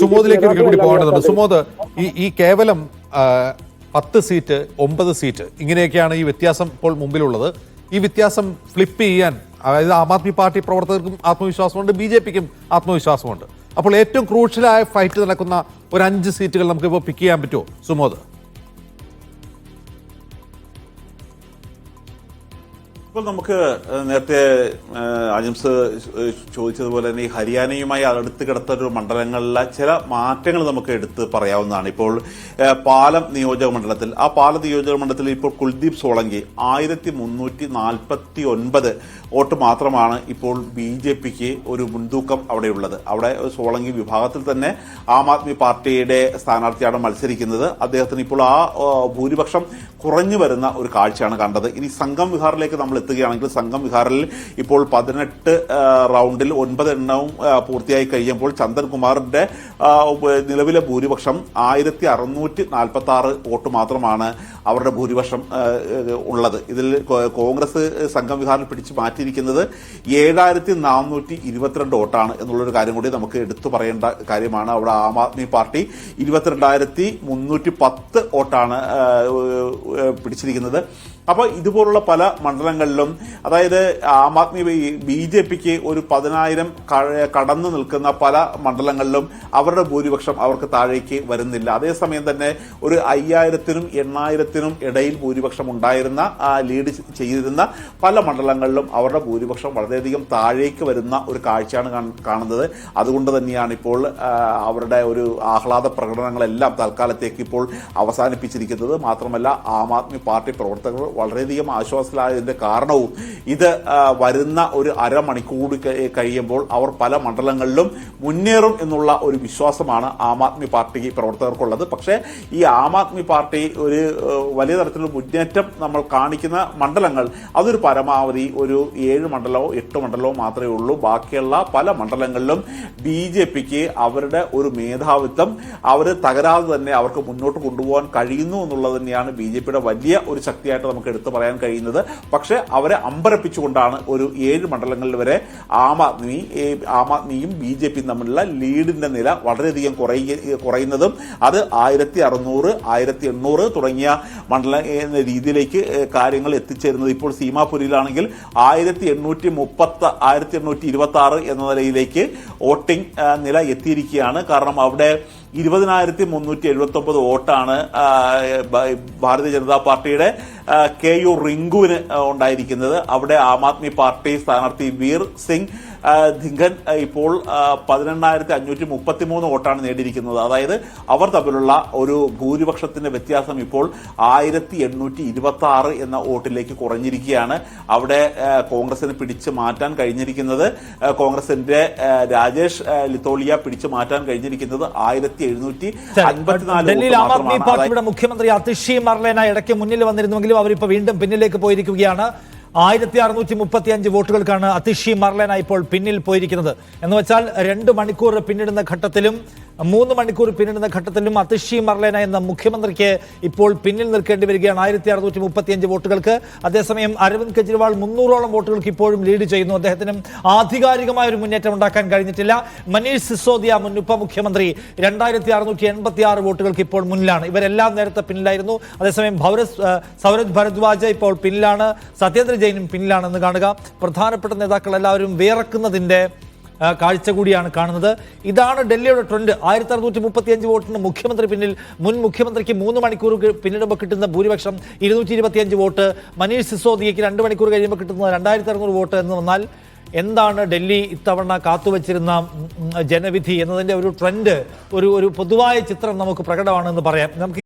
സുമോദിലേക്ക് ഒരിക്കൽ കൂടി പോകേണ്ടതുണ്ട്. സുമോദ് ഈ ഈ കേവലം പത്ത് സീറ്റ് ഒമ്പത് സീറ്റ് ഇങ്ങനെയൊക്കെയാണ് ഈ വ്യത്യാസം ഇപ്പോൾ മുമ്പിലുള്ളത്. ഈ വ്യത്യാസം ഫ്ലിപ്പ് ചെയ്യാൻ അതായത് ആം ആദ്മി പാർട്ടി പ്രവർത്തകർക്കും ആത്മവിശ്വാസമുണ്ട് ബി ജെ പിക്കും ആത്മവിശ്വാസമുണ്ട്. അപ്പോൾ ഏറ്റവും ക്രൂഷ്യലായ ഫൈറ്റ് നടക്കുന്ന ഒരു അഞ്ച് സീറ്റുകൾ നമുക്ക് ഇപ്പോൾ പിക്ക് ചെയ്യാൻ പറ്റുമോ സുമോദ്? ഇപ്പോൾ നമുക്ക് നേരത്തെ അജിംസ് ചോദിച്ചതുപോലെ തന്നെ ഈ ഹരിയാനയുമായി അടുത്ത് കിടത്ത ഒരു മണ്ഡലങ്ങളിലെ ചില മാറ്റങ്ങൾ നമുക്ക് എടുത്ത് പറയാവുന്നതാണ്. ഇപ്പോൾ പാലം നിയോജക മണ്ഡലത്തിൽ ആ പാലം നിയോജക മണ്ഡലത്തിൽ ഇപ്പോൾ കുൽദീപ് സോളങ്കി ആയിരത്തി മുന്നൂറ്റി നാൽപ്പത്തി ഒൻപത് വോട്ട് മാത്രമാണ് ഇപ്പോൾ ബി ജെ പിക്ക് ഒരു മുൻതൂക്കം അവിടെയുള്ളത്. അവിടെ സോളങ്കി വിഭാഗത്തിൽ തന്നെ ആം ആദ്മി പാർട്ടിയുടെ സ്ഥാനാർത്ഥിയാണ് മത്സരിക്കുന്നത്. അദ്ദേഹത്തിന് ഇപ്പോൾ ആ, ഭൂരിപക്ഷം കുറഞ്ഞു വരുന്ന ഒരു കാഴ്ചയാണ് കണ്ടത്. ഇനി സംഘം വിഹാറിലേക്ക് നമ്മൾ എത്തുകയാണെങ്കിൽ സംഘം വിഹാറിൽ ഇപ്പോൾ പതിനെട്ട് റൗണ്ടിൽ ഒൻപത് എണ്ണവും പൂർത്തിയായി കഴിയുമ്പോൾ ചന്ദൻ കുമാറിന്റെ ആ, ഉപ- നിലവിലെ ഭൂരിപക്ഷം ആയിരത്തി അറുന്നൂറ്റി നാൽപ്പത്തി ആറ് വോട്ട് മാത്രമാണ് അവരുടെ ഭൂരിപക്ഷം ഉള്ളത്. ഇതിൽ കോൺഗ്രസ് സംഘം വിഹാറിൽ പിടിച്ചു മാറ്റിയിരിക്കുന്നത് ഏഴായിരത്തി നാനൂറ്റി ഇരുപത്തിരണ്ട് വോട്ടാണ് എന്നുള്ളൊരു കാര്യം കൂടി നമുക്ക് എടുത്തു പറയേണ്ട കാര്യമാണ്. അവിടെ ആം ആദ്മി പാർട്ടി ഇരുപത്തിരണ്ടായിരത്തി മുന്നൂറ്റി പത്ത് വോട്ടാണ് പിടിച്ചിരിക്കുന്നത്. അപ്പോൾ ഇതുപോലുള്ള പല മണ്ഡലങ്ങളിലും അതായത് ആം ആദ്മി ബി ജെ പിക്ക് ഒരു പതിനായിരം കടന്നു നിൽക്കുന്ന പല മണ്ഡലങ്ങളിലും അവരുടെ ഭൂരിപക്ഷം അവർക്ക് താഴേക്ക് വരുന്നില്ല. അതേസമയം തന്നെ ഒരു അയ്യായിരത്തിനും എണ്ണായിരത്തിനും ഇടയിൽ ഭൂരിപക്ഷം ഉണ്ടായിരുന്ന ലീഡ് ചെയ്തിരുന്ന പല മണ്ഡലങ്ങളിലും അവരുടെ ഭൂരിപക്ഷം വളരെയധികം താഴേക്ക് വരുന്ന ഒരു കാഴ്ചയാണ് കാണുന്നത്. അതുകൊണ്ട് തന്നെയാണ് ഇപ്പോൾ അവരുടെ ഒരു ആഹ്ലാദ പ്രകടനങ്ങളെല്ലാം തൽക്കാലത്തേക്ക് ഇപ്പോൾ അവസാനിപ്പിച്ചിരിക്കുന്നത്. മാത്രമല്ല ആം ആദ്മി പാർട്ടി പ്രവർത്തകർ വളരെയധികം ആശ്വാസത്തിലായതിന്റെ കാരണവും ഇത് വരുന്ന ഒരു അരമണിക്കൂർ കഴി- കഴിയുമ്പോൾ അവർ പല മണ്ഡലങ്ങളിലും മുന്നേറും എന്നുള്ള ഒരു വിശ്വാസമാണ് ആം ആദ്മി പാർട്ടി പ്രവർത്തകർക്കുള്ളത്. പക്ഷേ ഈ ആം ആദ്മി പാർട്ടി ഒരു വലിയ തരത്തിലുള്ള മുന്നേറ്റം നമ്മൾ കാണിക്കുന്ന മണ്ഡലങ്ങൾ അതൊരു പരമാവധി ഒരു ഏഴ് മണ്ഡലമോ എട്ട് മണ്ഡലമോ മാത്രമേ ഉള്ളൂ. ബാക്കിയുള്ള പല മണ്ഡലങ്ങളിലും ബി ജെ പിക്ക് അവരുടെ ഒരു മേധാവിത്വം അവർ തകരാതെ തന്നെ അവർക്ക് മുന്നോട്ട് കൊണ്ടുപോകാൻ കഴിയുന്നു എന്നുള്ളത് തന്നെയാണ് ബി ജെ പിയുടെ വലിയ ഒരു ശക്തിയായിട്ട് നമുക്ക് എടുത്തു പറയാൻ കഴിയുന്നത്. പക്ഷേ അവരെ അമ്പരപ്പിച്ചുകൊണ്ടാണ് ഒരു ഏഴ് മണ്ഡലങ്ങളിൽ വരെ ആം ആദ്മി ആം ആദ്മിയും ബി ജെ പിയും തമ്മിലുള്ള ലീഡിന്റെ നില വളരെയധികം കുറയുക കുറയുന്നതും അത് ആയിരത്തി അറുന്നൂറ് ആയിരത്തി എണ്ണൂറ് തുടങ്ങിയ മണ്ഡല രീതിയിലേക്ക് കാര്യങ്ങൾ എത്തിച്ചേരുന്നത് ഇപ്പോൾ സീമാപുരിയിലാണെങ്കിൽ ആയിരത്തി എണ്ണൂറ്റി മുപ്പത്ത് ആയിരത്തി എണ്ണൂറ്റി ഇരുപത്തി ആറ് എന്ന നിലയിലേക്ക് വോട്ടിംഗ് നില എത്തിയിരിക്കുകയാണ്. കാരണം അവിടെ ഇരുപതിനായിരത്തി മുന്നൂറ്റി എഴുപത്തി ഒമ്പത് വോട്ടാണ് ഭാരതീയ ജനതാ പാർട്ടിയുടെ കെ യു റിങ്കുവിന് ഉണ്ടായിരിക്കുന്നത്. അവിടെ ആം ആദ്മി പാർട്ടി സ്ഥാനാർത്ഥി വീർ സിംഗ് ധിങ്കൻ ഇപ്പോൾ പതിനെണ്ണായിരത്തി അഞ്ഞൂറ്റി മുപ്പത്തി മൂന്ന് വോട്ടാണ് നേടിയിരിക്കുന്നത്. അതായത് അവർ തമ്മിലുള്ള ഒരു ഭൂരിപക്ഷത്തിന്റെ വ്യത്യാസം ഇപ്പോൾ ആയിരത്തി എണ്ണൂറ്റി ഇരുപത്തി ആറ് എന്ന വോട്ടിലേക്ക് കുറഞ്ഞിരിക്കുകയാണ്. അവിടെ കോൺഗ്രസിന് പിടിച്ചു മാറ്റാൻ കഴിഞ്ഞിരിക്കുന്നത് കോൺഗ്രസിന്റെ രാജേഷ് ലിത്തോളിയ പിടിച്ചു മാറ്റാൻ കഴിഞ്ഞിരിക്കുന്നത് ആയിരത്തി എഴുന്നൂറ്റി അൻപത്തിനാല് മുഖ്യമന്ത്രി അതിഷി മർലേന ഇടയ്ക്ക് മുന്നിൽ വന്നിരുന്നുവെങ്കിലും അവരിപ്പോൾ വീണ്ടും പിന്നിലേക്ക് പോയിരിക്കുകയാണ്. ആയിരത്തി അറുന്നൂറ്റി മുപ്പത്തി അഞ്ച് വോട്ടുകൾക്കാണ് അതിഷി മർലേന ഇപ്പോൾ പിന്നിൽ പോയിരിക്കുന്നത്. എന്ന് വെച്ചാൽ രണ്ട് മണിക്കൂർ പിന്നിടുന്ന ഘട്ടത്തിലും മൂന്ന് മണിക്കൂർ പിന്നിടുന്ന ഘട്ടത്തിലും അതിഷി മർലേന എന്ന മുഖ്യമന്ത്രിക്ക് ഇപ്പോൾ പിന്നിൽ നിൽക്കേണ്ടി വരികയാണ്. ആയിരത്തി അറുന്നൂറ്റി മുപ്പത്തി അഞ്ച് വോട്ടുകൾക്ക്. അതേസമയം അരവിന്ദ് കെജ്രിവാൾ മുന്നൂറോളം വോട്ടുകൾക്ക് ഇപ്പോഴും ലീഡ് ചെയ്യുന്നു. അദ്ദേഹത്തിനും ആധികാരികമായ ഒരു മുന്നേറ്റം ഉണ്ടാക്കാൻ കഴിഞ്ഞിട്ടില്ല. മനീഷ് സിസോദിയ മുൻ ഉപമുഖ്യമന്ത്രി രണ്ടായിരത്തി അറുന്നൂറ്റി എൺപത്തി ആറ് വോട്ടുകൾക്ക് ഇപ്പോൾ മുന്നിലാണ്. ഇവരെല്ലാം നേരത്തെ പിന്നിലായിരുന്നു. അതേസമയം ഭൗരസ് സൗരജ് ഭരദ്വാജ് ഇപ്പോൾ പിന്നിലാണ്. സത്യേന്ദ്ര ജെയിനും പിന്നിലാണെന്ന് കാണുക. പ്രധാനപ്പെട്ട നേതാക്കൾ എല്ലാവരും വിയറക്കുന്നതിന്റെ ആ, കാഴ്ച കൂടിയാണ് കാണുന്നത്. ഇതാണ് ഡൽഹിയുടെ ട്രെൻഡ്. ആയിരത്തി അറുന്നൂറ്റി മുപ്പത്തി അഞ്ച് വോട്ടിന് മുഖ്യമന്ത്രി പിന്നിൽ. മുൻ മുഖ്യമന്ത്രിക്ക് മൂന്ന് മണിക്കൂർ പിന്നിടുമ്പോൾ കിട്ടുന്ന ഭൂരിപക്ഷം ഇരുന്നൂറ്റി ഇരുപത്തിയഞ്ച് വോട്ട്. മനീഷ് സിസോദിയയ്ക്ക് രണ്ട് മണിക്കൂർ കഴിയുമ്പോൾ കിട്ടുന്ന രണ്ടായിരത്തി അറുന്നൂറ് വോട്ട് എന്ന് വന്നാൽ എന്താണ് ഡൽഹി ഇത്തവണ കാത്തുവച്ചിരുന്ന ജനവിധി എന്നതിന്റെ ഒരു ട്രെൻഡ് ഒരു ഒരു പൊതുവായ ചിത്രം നമുക്ക് പ്രകടമാണെന്ന് പറയാം. നമുക്ക്